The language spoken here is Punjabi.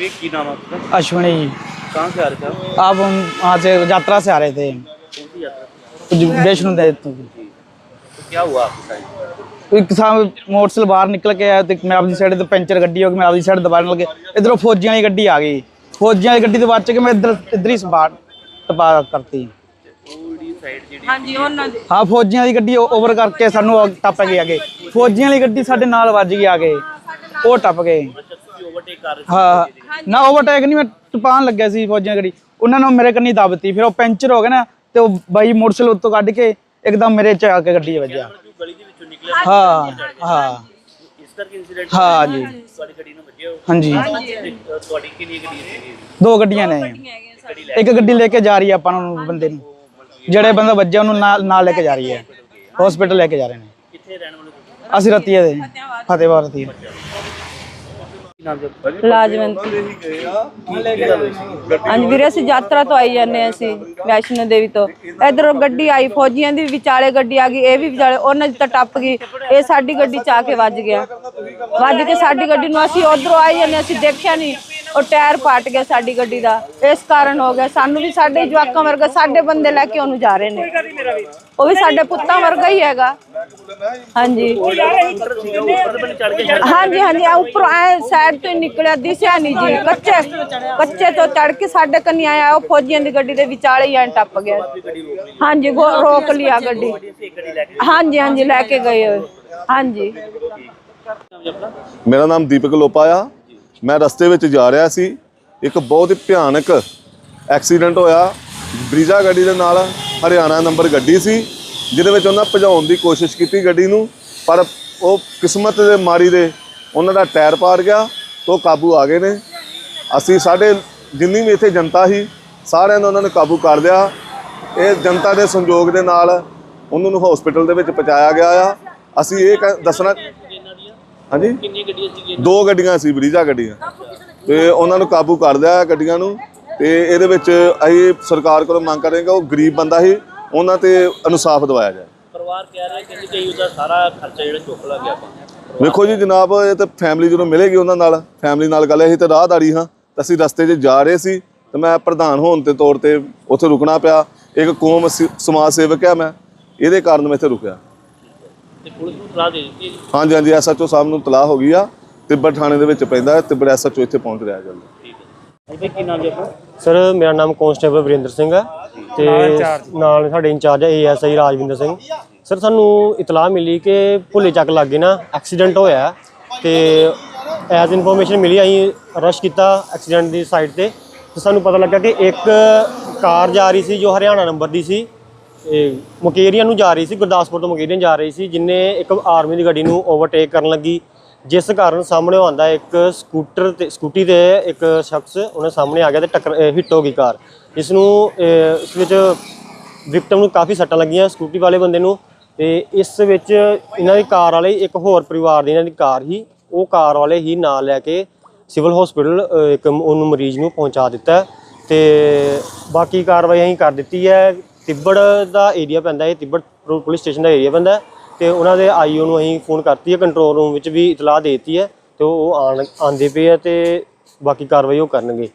ये की नाम है आपका अश्विनी जी कहाँ से आ रहे थे आप आप हम वहाँ से यात्रा से आ रहे थे कौन सी यात्रा थी? वैष्णो देवी तो क्या हुआ आपके साथ ਇੱਕ ਸਾਹ ਮੋਟਰਸਾਈਕਲ ਬਾਹਰ ਨਿਕਲ ਕੇ ਆਇਆ ਤੇ ਮੈਂ ਆਪਣੀ ਸਾਈਡ ਤੇ ਪੈਂਚਰ ਗੱਡੀ ਹੋ ਗਈ ਮੈਂ ਆਪਣੀ ਸਾਈਡ ਦਬਾਣ ਲੱਗੇ ਇਧਰੋਂ ਫੌਜੀਆਂ ਦੀ ਗੱਡੀ ਆ ਗਈ ਫੌਜੀਆਂ ਦੀ ਗੱਡੀ ਤੋਂ ਬਚ ਕੇ ਮੈਂ ਇੱਧਰ ਇੱਧਰ ਹੀ ਸਪਾਟ ਟਪਾ ਕਰਤੀ पूरी साइड जी ਹਾਂਜੀ ਉਹਨਾਂ ਦੀ ਹਾਂ ਫੌਜੀਆਂ ਦੀ ਗੱਡੀ ਓਵਰ ਕਰਕੇ ਸਾਨੂੰ ਅੱਗ ਟੱਪ ਗਈ ਆਗੇ ਫੌਜੀਆਂ ਦੀ ਗੱਡੀ ਸਾਡੇ ਨਾਲ ਵੱਜ ਗਈ ਆਗੇ ਉਹ ਟੱਪ ਗਏ ਨਾ ਓਵਰਟੇਕ ਨਹੀਂ ਮੈਂ ਟਪਾਣ ਲੱਗਿਆ ਸੀ ਫੌਜੀਆਂ ਗੱਡੀ ਉਹਨਾਂ ਨੇ ਮੇਰੇ ਕੰਨੀ ਦਬਤੀ ਫਿਰ ਉਹ ਪੈਂਚਰ ਹੋ ਗਿਆ ਨਾ ਤੇ ਉਹ ਬਾਈ ਮੋਟਰਸਾਈਕਲ ਉੱਤੋਂ ਕੱਢ ਕੇ ਇੱਕਦਮ ਮੇਰੇ ਚ ਆ ਕੇ ਗੱਡੀ ਵੱਜਿਆ ਹਾਂ ਹਾਂ। ਜੀ। ਹਾਂਜੀ। ਦੋ ਗੱਡੀਆਂ ਨੇ। ਇੱਕ ਗੱਡੀ ਲੈ ਕੇ ਜਾ ਰਹੀ ਆ ਆਪਾਂ ਨੂੰ ਬੰਦੇ ਨੂੰ। ਜਿਹੜੇ ਬੰਦਾ ਵੱਜਿਆ ਉਹਨੂੰ ਨਾਲ ਨਾਲ ਲੈ ਕੇ ਜਾ ਰਹੀ ਹੈ। ਹਸਪੀਟਲ ਲੈ ਕੇ ਜਾ ਰਹੇ ਨੇ। ਕਿੱਥੇ ਰਹਿਣ ਵਾਲੇ ਅਸੀਂ ਰਤੀਏ ਦੇ। ਫਤਿਹਵਾਰ ਰਤੀਏ। ਲਾਜਵੰਤ। ਹਾਂਜੀ ਵੀਰੇ ਅਸੀਂ ਯਾਤਰਾ ਤੋਂ ਆਈ ਜਾਂਦੇ ਹਾਂ ਅਸੀਂ ਵੈਸ਼ਨੋ ਦੇਵੀ ਤੋਂ। ਇਧਰੋਂ ਗੱਡੀ ਆਈ ਫੌਜੀਆਂ ਦੀ ਵਿਚਾਲੇ ਗੱਡੀ ਆ ਗਈ ਇਹ ਵੀ ਵਿਚਾਲੇ ਉਹਨਾਂ ਦੀ ਤਾਂ ਟੱਪ ਗਈ। ਇਹ ਸਾਡੀ ਗੱਡੀ ਚ ਆ ਕੇ ਵੱਜ ਗਿਆ। ਵੱਜ ਕੇ ਸਾਡੀ ਗੱਡੀ ਨੂੰ ਅਸੀਂ ਉਧਰੋਂ ਆਈ ਜਾਂਦੇ ਅਸੀਂ ਦੇਖਿਆ ਨਹੀਂ। ਉਹ ਟਾਇਰ ਪਾਟ ਗਿਆ ਸਾਡੀ ਗੱਡੀ ਦਾ। ਇਸ ਕਾਰਨ ਹੋ ਗਿਆ। ਸਾਨੂੰ ਵੀ ਸਾਡੇ ਜਵਾਕਾਂ ਵਰਗਾ ਸਾਡੇ ਬੰਦੇ ਲੈ ਕੇ ਉਹਨੂੰ ਜਾ ਰਹੇ ਨੇ। ਉਹ ਵੀ ਸਾਡੇ ਪੁੱਤਾਂ ਵਰਗਾ ਹੀ ਹੈਗਾ। ਹਾਂਜੀ। ਚੜ ਕੇ ਹਾਂਜੀ ਹਾਂਜੀ। ਆ ਉੱਪਰ ਆਏ ਸਾਈਡ ਤੋਂ ਨਿਕਲਿਆ ਦਿਸਿਆ ਨਹੀਂ ਜੀ। ਕੱਚੇ ਕੱਚੇ ਤੋਂ ਚੜ ਕੇ ਸਾਡੇ ਕੰਨੀ ਆਇਆ। ਉਹ ਫੌਜੀਆਂ ਦੀ ਗੱਡੀ ਦੇ ਵਿਚਾਲੇ ਹੀ ਐਂ ਟੱਪ ਗਿਆ। ਹਾਂਜੀ ਰੋਕ ਲਿਆ ਗੱਡੀ। ਹਾਂਜੀ ਹਾਂਜੀ। ਲੈ ਕੇ ਗਏ ਹਾਂਜੀ। ਮੇਰਾ ਨਾਮ ਦੀਪਕ ਲੋਪਾ ਆ ਮੈਂ ਰਸਤੇ ਵਿੱਚ ਜਾ ਰਿਹਾ ਸੀ। ਇੱਕ ਬਹੁਤ ਹੀ ਭਿਆਨਕ ਐਕਸੀਡੈਂਟ ਹੋਇਆ। ਬ੍ਰੀਜਾ ਗੱਡੀ ਦੇ ਨਾਲ ਹਰਿਆਣਾ ਨੰਬਰ ਗੱਡੀ ਸੀ, ਜਿਹਦੇ ਵਿੱਚ ਉਹਨਾਂ ਭਜਾਉਣ ਦੀ ਕੋਸ਼ਿਸ਼ ਕੀਤੀ ਗੱਡੀ ਨੂੰ, ਪਰ ਉਹ ਕਿਸਮਤ ਦੇ ਮਾਰੀ ਦੇ ਉਹਨਾਂ ਦਾ ਟਾਇਰ ਪਾੜ ਗਿਆ, ਤੋਂ ਕਾਬੂ ਆ ਗਏ ਨੇ। ਅਸੀਂ ਸਾਡੇ ਜਿੰਨੀ ਵੀ ਇੱਥੇ ਜਨਤਾ ਸੀ, ਸਾਰਿਆਂ ਨੇ ਉਹਨਾਂ ਨੂੰ ਕਾਬੂ ਕਰ ਲਿਆ। ਇਹ ਜਨਤਾ ਦੇ ਸੰਯੋਗ ਦੇ ਨਾਲ ਉਹਨਾਂ ਨੂੰ ਹਸਪੀਟਲ ਦੇ ਵਿੱਚ ਪਹੁੰਚਾਇਆ ਗਿਆ ਆ। ਅਸੀਂ ਇਹ ਕਹਿ- ਦੱਸਣਾ ਹਾਂਜੀ। ਕਿੰਨੀ ਗੱਡੀਆਂ ਸੀਗੀਆਂ? ਦੋ ਗੱਡੀਆਂ ਸੀ ਬਰੀਜਾ ਗੱਡੀਆਂ। ਤੇ ਉਹਨਾਂ ਨੂੰ ਕਾਬੂ ਕਰ ਲਿਆ ਗੱਡੀਆਂ ਨੂੰ। ਤੇ ਇਹਦੇ ਵਿੱਚ ਅਸੀਂ ਸਰਕਾਰ ਕੋਲੋਂ ਮੰਗ ਕਰਾਂਗੇ ਉਹ ਗਰੀਬ ਬੰਦਾ ਸੀ ਉਹਨਾਂ ਤੇ ਇਨਸਾਫ ਦਿਵਾਇਆ ਜਾਏ। ਪਰਿਵਾਰ ਕਹਿ ਰਿਹਾ ਕਿ ਕਿ ਉਹਦਾ ਸਾਰਾ ਖਰਚਾ ਜਿਹੜਾ ਚੁੱਕ ਗਿਆ ਆਪਾਂ। ਵੇਖੋ ਜੀ ਜਨਾਬ ਇਹ ਤਾਂ ਫੈਮਿਲੀ ਜਦੋਂ ਮਿਲੇਗੀ ਉਹਨਾਂ ਨਾਲ ਫੈਮਿਲੀ ਨਾਲ ਗੱਲ ਅਸੀਂ ਤਾਂ ਰਾਹਦਾਰੀ ਹਾਂ। ਤਾਂ ਅਸੀਂ ਰਸਤੇ 'ਚ ਜਾ ਰਹੇ ਸੀ ਤੇ ਮੈਂ ਪ੍ਰਧਾਨ ਹੋਣ ਦੇ ਤੌਰ ਤੇ ਉੱਥੇ ਰੁਕਣਾ ਪਿਆ। ਇੱਕ ਕੌਮ ਸਮਾਜ ਸੇਵਕ ਆ ਮੈਂ ਇਹਦੇ ਕਾਰਨ ਮੈਂ ਇੱਥੇ ਰੁਕਿਆ। ਤੇ ਪੁਲਿਸ ਨੂੰ ਸਲਾਹ ਦੇ ਦਿੱਤੀ ਹੈ ਜੀ। ਹਾਂਜੀ ਹਾਂਜੀ ਐਸਐਚਓ ਸਾਹਿਬ ਨੂੰ ਤਲਾਹ ਹੋ ਗਈ ਆ। ਤਿੱਬਤ ਥਾਣੇ ਦੇ ਵਿੱਚ ਪੈਂਦਾ ਹੈ ਤਿੱਬਤ ਐਸਐਚਓ ਇੱਥੇ ਪਹੁੰਚ ਰਿਹਾ ਜਲਦੀ। ਠੀਕ ਹੈ। ਜੀ ਕੀ ਨਾਮ ਜੀ ਆਪਣਾ? ਸਰ ਮੇਰਾ ਨਾਮ ਕਾਂਸਟੇਬਲ ਵਰਿੰਦਰ ਸਿੰਘ ਹੈ ਤੇ ਨਾਲ ਸਾਡੇ ਇੰਚਾਰਜ ਹੈ ਏਐਸਆਈ ਰਾਜਵਿੰਦਰ ਸਿੰਘ। ਸਰ ਸਾਨੂੰ ਇਤਲਾਹ ਮਿਲੀ ਕਿ ਭੁੱਲੇ ਚੱਕ ਲੱਗੇ ਨਾ ਐਕਸੀਡੈਂਟ ਹੋਇਆ ਤੇ ਐਜ਼ ਇਨਫੋਰਮੇਸ਼ਨ ਮਿਲੀ ਅਸੀਂ ਰਸ਼ ਕੀਤਾ ਐਕਸੀਡੈਂਟ ਦੀ ਸਾਈਡ ਤੇ ਤੇ ਸਾਨੂੰ ਪਤਾ ਲੱਗਾ ਕਿ ਇੱਕ ਕਾਰ ਜਾ ਰਹੀ ਸੀ ਜੋ ਹਰਿਆਣਾ ਨੰਬਰ ਦੀ ਸੀ। ਇਹ ਮੁਕੇਰੀਆਂ ਨੂੰ ਜਾ ਰਹੀ ਸੀ, ਗੁਰਦਾਸਪੁਰ ਤੋਂ ਮੁਕੇਰੀਆਂ ਜਾ ਰਹੀ ਸੀ, ਜਿਨੇ ਇੱਕ ਆਰਮੀ ਦੀ ਗੱਡੀ ਨੂੰ ਓਵਰਟੇਕ ਕਰਨ ਲੱਗੀ। ਜਿਸ ਕਾਰਨ ਸਾਹਮਣੇ ਆਉਂਦਾ ਇੱਕ ਸਕੂਟਰ ਤੇ, ਸਕੂਟੀ ਤੇ ਇੱਕ ਸ਼ਖਸ ਉਹਨੇ ਸਾਹਮਣੇ ਆ ਗਿਆ ਤੇ ਟੱਕਰ ਹਿੱਟ ਹੋ ਗਈ ਕਾਰ। ਇਸ ਨੂੰ ਇਸ ਵਿੱਚ ਵਿਕਟਮ ਨੂੰ ਕਾਫੀ ਸੱਟਾਂ ਲੱਗੀਆਂ ਸਕੂਟੀ ਵਾਲੇ ਬੰਦੇ ਨੂੰ ਤੇ ਇਸ ਵਿੱਚ ਇਹਨਾਂ ਦੀ ਕਾਰ ਵਾਲੇ, ਇੱਕ ਹੋਰ ਪਰਿਵਾਰ ਦੀ ਇਹਨਾਂ ਦੀ ਕਾਰ ਹੀ, ਉਹ ਕਾਰ ਵਾਲੇ ਹੀ ਨਾਲ ਲੈ ਕੇ ਸਿਵਲ ਹਸਪੀਟਲ ਇੱਕ ਉਹਨੂੰ ਮਰੀਜ਼ ਨੂੰ ਪਹੁੰਚਾ ਦਿੱਤਾ ਹੈ ਤੇ ਬਾਕੀ ਕਾਰਵਾਈ ਅਸੀਂ ਕਰ ਦਿੱਤੀ ਹੈ। ਤਿੱਬੜ ਦਾ ਏਰੀਆ ਪੈਂਦਾ ਇਹ, ਤਿੱਬੜ ਪੁ- ਪੁਲਿਸ ਸਟੇਸ਼ਨ ਦਾ ਏਰੀਆ ਪੈਂਦਾ ਹੈ ਤੇ ਉਹਨਾਂ ਦੇ ਆਈਓ ਨੂੰ ਅਸੀਂ ਫੋਨ ਕਰਤੀ ਹੈ ਕੰਟਰੋਲ ਰੂਮ ਵਿੱਚ ਵੀ ਇਤਲਾਹ ਦੇ ਦਿੱਤੀ ਹੈ ਤੇ ਉਹ ਆਣ ਆਂਦੇ ਪਏ ਆ ਤੇ ਬਾਕੀ ਕਾਰਵਾਈ ਉਹ ਕਰਨਗੇ।